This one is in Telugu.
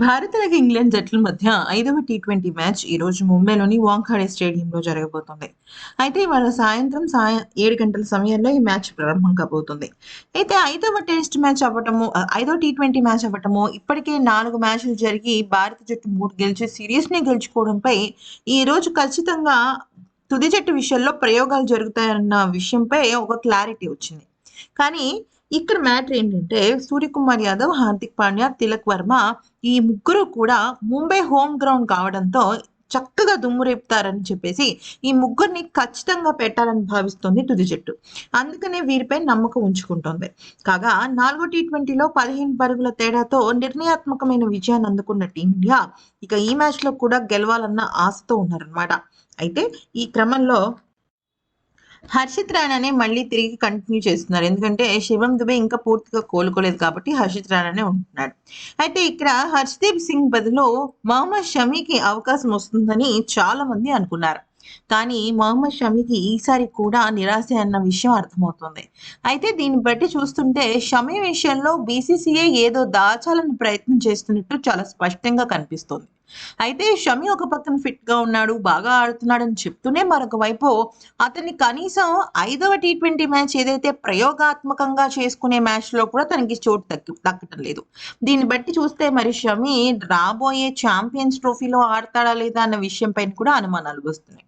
భారత్ అలాగే ఇంగ్లాండ్ జట్ల మధ్య ఐదవ టీ ట్వంటీ మ్యాచ్ ఈ రోజు ముంబైలోని వాంఖాడే స్టేడియంలో జరగబోతుంది. అయితే ఇవాళ సాయంత్రం సాయ ఏడు గంటల సమయంలో ఈ మ్యాచ్ ప్రారంభం కాబోతుంది. అయితే ఐదవ టెస్ట్ మ్యాచ్ అవ్వటము ఐదవ టీ ట్వంటీ మ్యాచ్ అవ్వటము ఇప్పటికే నాలుగు మ్యాచ్లు జరిగి భారత జట్టు మూడు గెలిచి సిరీస్ని గెలుచుకోవడంపై ఈ రోజు ఖచ్చితంగా తుది జట్టు విషయంలో ప్రయోగాలు జరుగుతాయన్న విషయంపై ఒక క్లారిటీ వచ్చింది. కానీ ఇక్కడ మ్యాటర్ ఏంటంటే సూర్యకుమార్ యాదవ్ హార్దిక్ పాండ్యా తిలక్ వర్మ ఈ ముగ్గురు కూడా ముంబై హోమ్ గ్రౌండ్ కావడంతో చక్కగా దుమ్ము రేపుతారని చెప్పేసి ఈ ముగ్గురిని ఖచ్చితంగా పెట్టాలని భావిస్తోంది తుది జట్టు. అందుకనే వీరిపై నమ్మకం ఉంచుకుంటోంది. కాగా నాలుగో టీ ట్వంటీలో పదిహేను పరుగుల తేడాతో నిర్ణయాత్మకమైన విజయాన్ని అందుకున్న టీమిండియా ఇక ఈ మ్యాచ్లో కూడా గెలవాలన్న ఆశతో ఉన్నారనమాట అయితే ఈ క్రమంలో హర్షిత్ రాణానే మళ్ళీ తిరిగి కంటిన్యూ చేస్తున్నారు. ఎందుకంటే శివం దుబే ఇంకా పూర్తిగా కోలుకోలేదు కాబట్టి హర్షిత్ రాణానే ఉంటున్నాడు. అయితే ఇక్కడ హర్షదీప్ సింగ్ బదులు మహమ్మద్ షమీకి అవకాశం వస్తుందని చాలా మంది అనుకున్నారు. కానీ మహమ్మద్ షమీకి ఈసారి కూడా నిరాశ అన్న విషయం అర్థమవుతుంది. అయితే దీన్ని బట్టి చూస్తుంటే షమీ విషయంలో బీసీసీఐ ఏదో దాచాలని ప్రయత్నం చేస్తున్నట్టు చాలా స్పష్టంగా కనిపిస్తుంది. అయితే షమి ఒక పక్కన ఫిట్గా ఉన్నాడు బాగా ఆడుతున్నాడు అని చెప్తూనే మరొక వైపు అతన్ని కనీసం ఐదవ టీ ట్వంటీ మ్యాచ్ ఏదైతే ప్రయోగాత్మకంగా చేసుకునే మ్యాచ్లో కూడా తనకి చోటు దక్కి దక్కటం లేదు. దీన్ని బట్టి చూస్తే మరి షమి రాబోయే ఛాంపియన్స్ ట్రోఫీలో ఆడతాడా లేదా అన్న విషయం పైన కూడా అనుమానాలు వస్తున్నాయి.